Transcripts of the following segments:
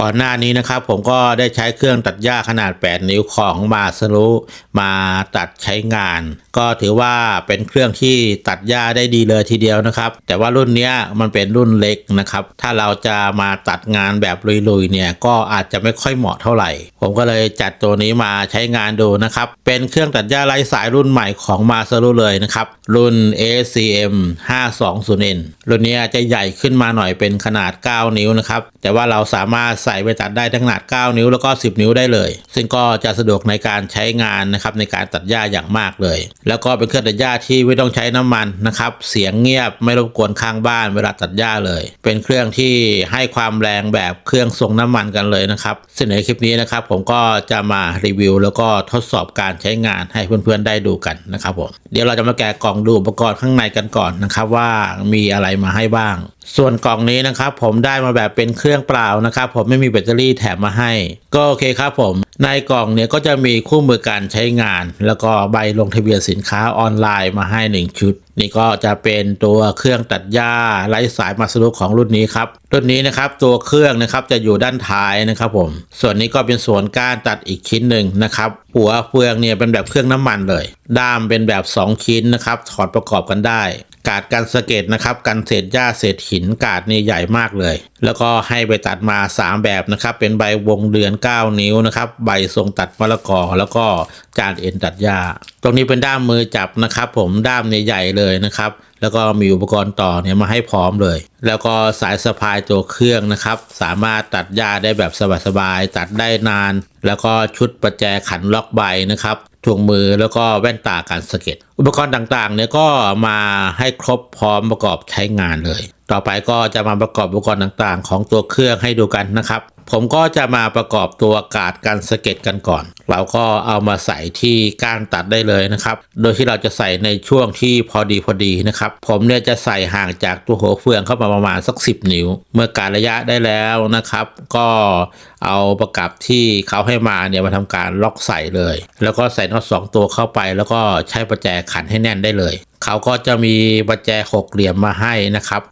ก่อนหน้านี้นะครับผมก็ได้ใช้เครื่องตัดหญ้าขนาด 8 นิ้วของมาสรุมาตัดใช้งาน ก็ถือว่าเป็นเครื่องที่ตัดหญ้าได้ดีเลยทีเดียวนะครับ แต่ว่ารุ่นนี้มันเป็นรุ่นเล็กนะครับ ถ้าเราจะมาตัดงานแบบลุยๆเนี่ยก็อาจจะไม่ค่อยเหมาะเท่าไหร่ ผมก็เลยจัดตัวนี้มาใช้งานดูนะครับ เป็นเครื่องตัดหญ้าไร้สายรุ่นใหม่ของมาสรุเลยนะครับ รุ่น ACM 520N รุ่นนี้จะใหญ่ขึ้นมาหน่อยเป็นขนาด 9 นิ้วนะครับ แต่ว่าเราสามารถใส่ไปตัดได้ทั้งขนาด 9 นิ้วแล้วก็ 10 นิ้วได้เลย ซึ่งก็จะสะดวกในการใช้งานนะครับในการตัดหญ้าอย่างมากเลย แล้วก็เป็นเครื่องตัดหญ้าที่ไม่ต้องใช้น้ำมันนะครับ เสียงเงียบไม่รบกวนข้างบ้านเวลาตัดหญ้าเลย เป็นเครื่องที่ให้ความแรงแบบเครื่องทรงน้ำมันกันเลยนะครับซึ่งในคลิปนี้นะครับผมก็จะมารีวิว แล้วก็ทดสอบการใช้งานให้เพื่อนๆได้ดูกันนะครับผมเดี๋ยวเราจะมาแกะกล่องดูอุปกรณ์ข้างในกันก่อนนะครับว่ามีอะไรมาให้บ้าง ส่วนกล่องนี้นะครับผมได้มาแบบเป็นเครื่องเปล่านะครับผมไม่มีแบตเตอรี่แถมมาให้ ก็โอเคครับผม ในกล่องเนี่ยก็จะมีคู่มือการใช้งาน แล้วก็ใบลงทะเบียนสินค้าออนไลน์มาให้ 1 ชุด นี่ก็จะเป็นตัวเครื่องตัดหญ้าไร้สายมาสรุของรุ่นนี้ครับรุ่นนี้นะครับตัวเครื่องนะครับจะอยู่ด้านท้ายนะครับผม ส่วนนี้ก็เป็นส่วนก้านตัดอีกชิ้นหนึ่งนะครับหัวเฟืองเนี่ยเป็นแบบเครื่องน้ำมันเลย ด้ามเป็นแบบ 2 ชิ้นนะครับถอดประกอบกันได้ กาดกันสะเก็ดนะครับกันเศษหญ้าเศษหินกาดนี่ใหญ่มากเลย แล้วก็ให้ไปตัดมา 3 แบบนะครับ เป็นใบวงเดือน 9 นิ้วนะครับ ใบทรงตัดมะละกอ แล้วก็จานเอ็นตัดหญ้า ตรงนี้เป็นด้ามมือจับนะครับ ผมด้ามเนี่ยใหญ่เลยนะครับ แล้วก็มีอุปกรณ์ต่อเนี่ยมาให้พร้อมเลย แล้วก็สายสะพายตัวเครื่องนะครับ สามารถตัดหญ้าได้แบบสบายๆตัดได้นาน แล้วก็ชุดประแจขันล็อกใบนะครับ ถุงมือแล้วก็แว่นตาการสะเก็ดอุปกรณ์ต่างๆเนี่ยก็มาให้ครบพร้อมประกอบใช้งานเลย ต่อไปก็จะมาประกอบอุปกรณ์ต่างๆ ของตัวเครื่องให้ดูกันนะครับ ผมก็จะมาประกอบตัวกาดการสะเก็ดกันก่อน เราก็เอามาใส่ที่ก้านตัดได้เลยนะครับ โดยที่เราจะใส่ในช่วงที่พอดีพอดีนะครับ ผมเนี่ยจะใส่ห่างจากตัวหัวเฟืองเข้ามาประมาณสัก 10 นิ้ว เมื่อการระยะได้แล้วนะครับ ก็เอาประกับที่เขาให้มาเนี่ยมาทำการล็อกใส่เลย แล้วก็ใส่น็อตสองตัวเข้าไป แล้วก็ใช้ประแจขันให้แน่นได้เลยเขาก็จะมีประแจหกเหลี่ยมมาให้นะครับ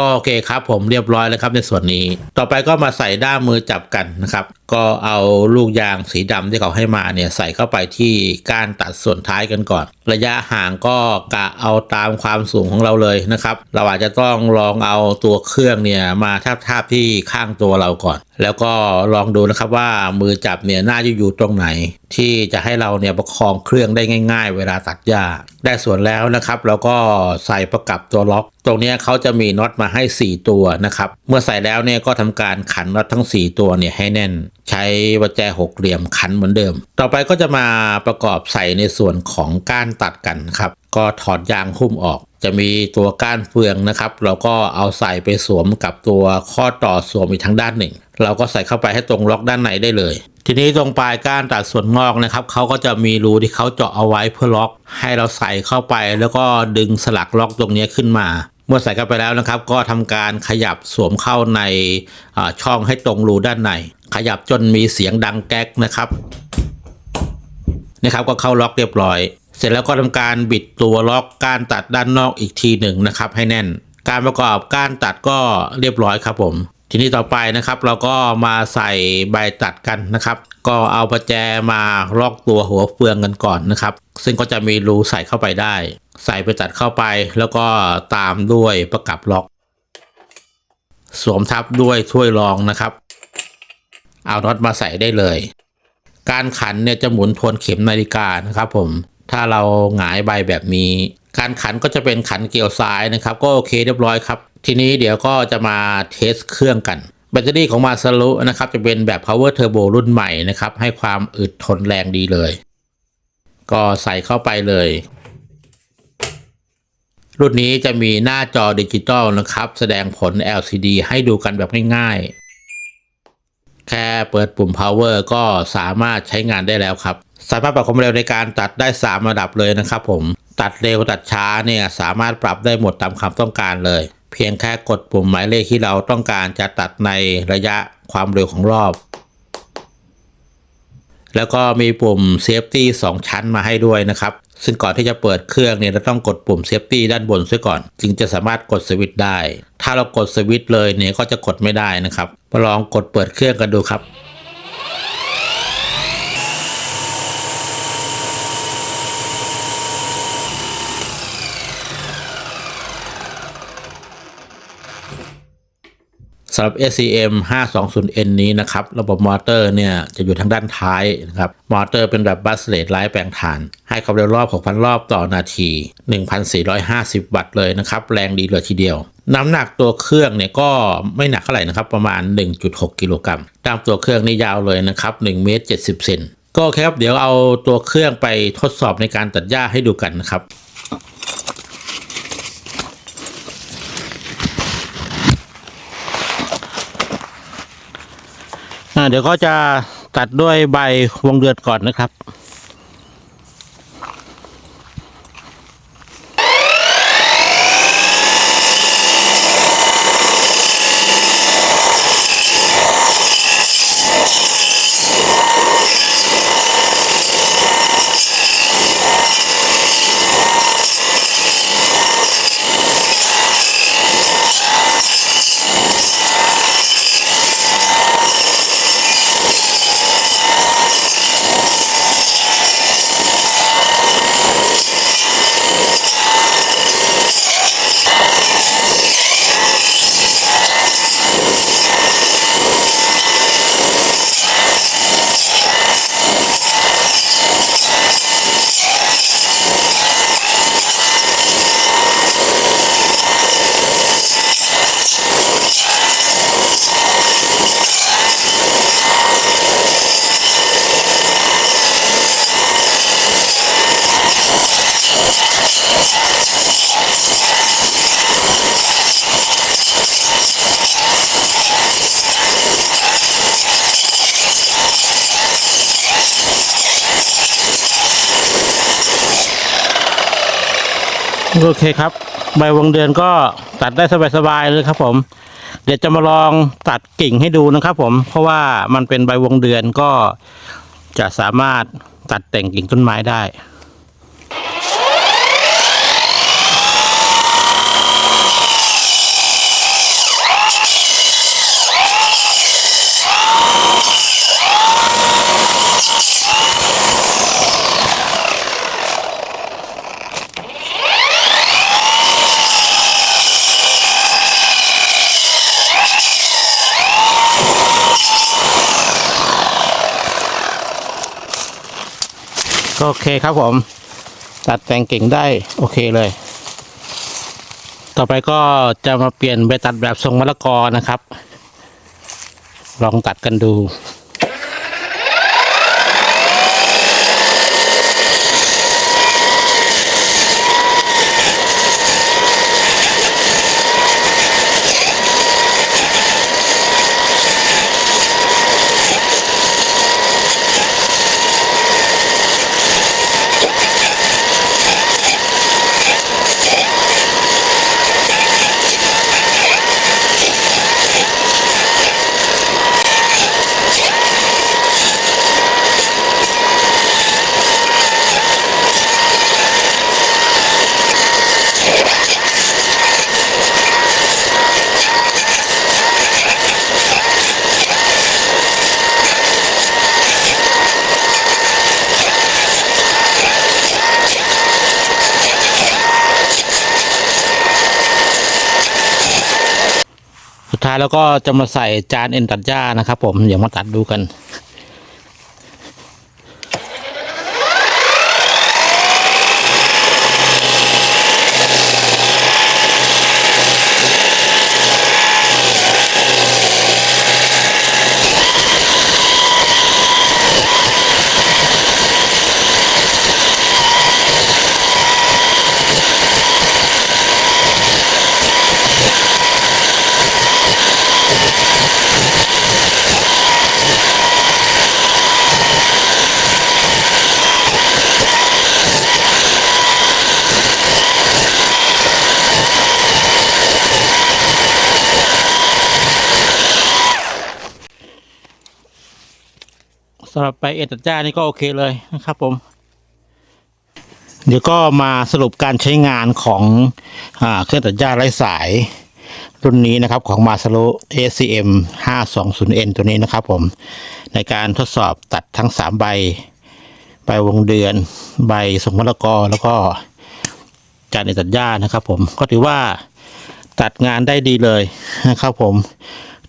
ก็โอเคครับผมเรียบร้อยแล้วครับในส่วนนี้ ต่อไปก็มาใส่ด้ามมือจับกันนะครับ ก็เอาลูกยางสีดำที่เขาให้มาเนี่ยใส่เข้าไปที่ก้านตัดส่วนท้ายกันก่อน ระยะห่างก็กะเอาตามความสูงของเราเลยนะครับ เราอาจจะต้องลองเอาตัวเครื่องเนี่ยมาทาบทาบที่ข้างตัวเราก่อน แล้วก็ลองดูนะครับว่ามือจับเนี่ยน่าจะอยู่ตรงไหน ที่จะให้เราเนี่ยประคองเครื่องได้ง่าย ๆ เวลาตัดหญ้า ได้ส่วนแล้วนะครับเราก็ใส่ประกับตัวล็อก ตรงนี้เขาจะมีน็อตมาให้ 4 ตัวนะครับ เมื่อใส่แล้วเนี่ยก็ทำการขันน็อตทั้ง 4 ตัวเนี่ยให้แน่น ใช้ประแจหกเหลี่ยมขันเหมือนเดิม ต่อไปก็จะมาประกอบใส่ในส่วนของก้านตัดกันครับ ก็ถอดยางหุ้มออก จะมีตัวก้านเฟืองนะครับ เราก็เอาใส่ไปสวมกับตัวข้อต่อสวมอีกทางด้านหนึ่ง เราก็ใส่เข้าไปให้ตรงล็อกด้านในได้เลย ทีนี้ตรงปลายก้านตัดส่วนงอกนะครับเขาก็จะมีรูที่เขาเจาะเอาไว้เพื่อล็อก ให้เราใส่เข้าไปแล้วก็ดึงสลักล็อกตรงนี้ขึ้นมา เมื่อใส่เข้าไปแล้วนะครับ ก็ทำการขยับสวมเข้าในช่องให้ตรงรูด้านใน ขยับจนมีเสียงดังแก๊กนะครับนะครับก็เข้าล็อกเรียบร้อย เสร็จแล้วก็ทำการบิดตัวล็อกก้านตัดด้านนอกอีกทีหนึ่งนะครับ ให้แน่น การประกอบก้านตัดก็เรียบร้อยครับผม ทีนี้ต่อไปนะครับ เราก็มาใส่ใบตัดกันนะครับ ก็เอาประแจมาล็อกตัวหัวเฟืองกันก่อนนะครับ ซึ่งก็จะมีรูใส่เข้าไปได้ ใส่ไปตัดเข้าไป แล้วก็ตามด้วยประกับล็อก สวมทับด้วยถ้วยรองนะครับ เอาน็อตมาใส่ได้เลย การขันเนี่ยจะหมุนทวนเข็มนาฬิกานะครับผม ถ้าเราหงายใบแบบนี้การขันก็จะเป็นขันเกี่ยวซ้ายนะครับ ก็โอเคเรียบร้อยครับ ทีนี้เดี๋ยวก็จะมาเทสเครื่องกัน แบตเตอรี่ของมาซารุนะครับ จะเป็นแบบ power turbo รุ่นใหม่นะครับ ให้ความอึดทนแรงดีเลย ก็ใส่เข้าไปเลย รุ่นนี้จะมีหน้าจอดิจิตอลนะครับ แสดงผล LCD ให้ดูกันแบบง่ายๆ แค่เปิดปุ่ม power ก็สามารถใช้งานได้แล้วครับ สามารถปรับความเร็วในการตัดได้ 3 ระดับเลยนะครับผม ตัดเร็วตัดช้าเนี่ยสามารถปรับได้หมดตามความต้องการเลย เพียงแค่กดปุ่มหมายเลขที่เราต้องการจะตัดในระยะความเร็วของรอบ แล้วก็มีปุ่ม Safety 2 ชั้นมาให้ด้วยนะครับ ซึ่งก่อนที่จะเปิดเครื่องเนี่ยเราต้องกดปุ่ม Safety ด้านบนซะก่อน จึงจะสามารถกดสวิตช์ได้ ถ้าเรากดสวิตช์เลยเนี่ยก็จะกดไม่ได้นะครับมาลองกดเปิดเครื่องกันดูครับำหรับ SCM 520N นี้นะครับ ระบบมอเตอร์เนี่ยจะอยู่ทางด้านท้ายนะครับ มอเตอร์เป็นแบบบัสเลตไร้แปลงถ่าน ให้ความเร็วรอบ 6,000 รอบต่อนาที 1,450 วัตต์เลยนะครับ แรงดีเลยทีเดียว น้ำหนักตัวเครื่องเนี่ยก็ไม่หนักเท่าไหร่นะครับ ประมาณ 1.6 กิโลกรัมตามตัวเครื่องนี่ยาวเลยนะครับ1เมตร70เซนก็โอเคครับ เดี๋ยวเอาตัวเครื่องไปทดสอบในการตัดหญ้าให้ดูกันนะครับ เดี๋ยวก็จะตัดด้วยใบวงเดือนก่อนนะครับ โอเคครับ ใบวงเดือนก็ตัดได้สบายๆเลยครับ ผม เดี๋ยวจะมาลองตัดกิ่งให้ดูนะครับ ผม เพราะว่ามันเป็นใบวงเดือนก็จะสามารถตัดแต่งกิ่งต้นไม้ได้ โอเคครับผม ตัดแต่งกิ่งได้โอเคเลย ต่อไปก็จะมาเปลี่ยนไปตัดแบบทรงมะละกอนะครับ ลองตัดกันดู ท้ายแล้วก็จะมาใส่จานเอ็นตัดหญ้านะครับ ผมเดี๋ยวมาตัดดูกัน ไปเอตัดจ้านี่ก็โอเคเลยนะครับผม เดี๋ยวก็มาสรุปการใช้งานของอเครื่องตัดหญ้าไร้สาย รุ่นนี้นะครับของ m a s a r o ACM 520N ตัวนี้นะครับผม ในการทดสอบตัดทั้ง 3 ใบ ใบวงเดือน ใบสมมะละกอแล้วก็จานเอตัดหญ้านะครับผมก็ถือว่าตัดงานได้ดีเลยนะครับผม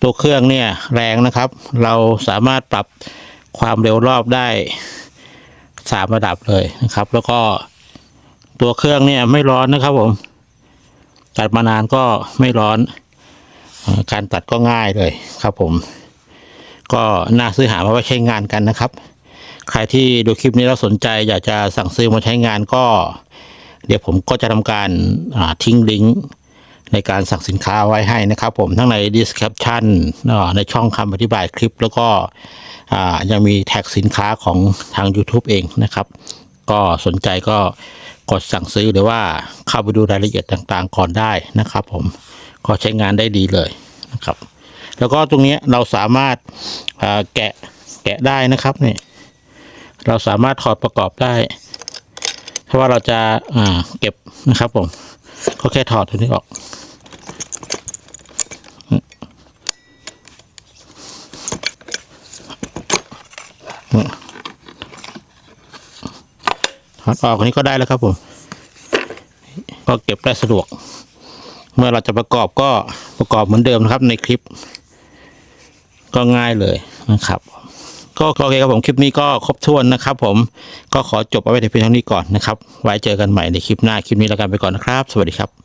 ตัวเครื่องเนี่ยแรงนะครับ เราสามารถปรับ ความเร็วรอบได้สามระดับเลยนะครับ แล้วก็ตัวเครื่องเนี่ยไม่ร้อนนะครับผม ตัดมานานก็ไม่ร้อน การตัดก็ง่ายเลยครับผม ก็น่าซื้อหามาไว้ใช้งานกันนะครับ ใครที่ดูคลิปนี้แล้วสนใจ อยากจะสั่งซื้อมาใช้งานก็ เดี๋ยวผมก็จะทำการทิ้งลิงก์ ในการสั่งสินค้าไว้ให้นะครับผมทั้งใน description ในช่องคำอธิบายคลิป แล้วก็ยังมีแท็กสินค้าของทาง YouTube เองนะครับ ก็สนใจก็กดสั่งซื้อหรือว่าเข้าไปดูรายละเอียดต่างๆ ก่อนได้นะครับผมก็ใช้งานได้ดีเลยนะครับ แล้วก็ตรงนี้เราสามารถแกะแกะได้นะครับนี่เราสามารถถอดประกอบได้ เพราะว่าเราจะเก็บนะครับผมก็แค่ถอดตัวนี้ออก ถอดออกอันนี้ก็ได้แล้วครับผมก็เก็บได้สะดวก เมื่อเราจะประกอบก็ประกอบเหมือนเดิมนะครับ ในคลิป ก็ง่ายเลยนะครับ ก็โอเคครับผมคลิปนี้ก็ครบถ้วนนะครับ ผมก็ขอจบเอาไว้แต่เพียงเท่านี้ก่อนนะครับ ไว้เจอกันใหม่ในคลิปหน้าคลิปนี้แล้วกันไปก่อนนะครับ สวัสดีครับ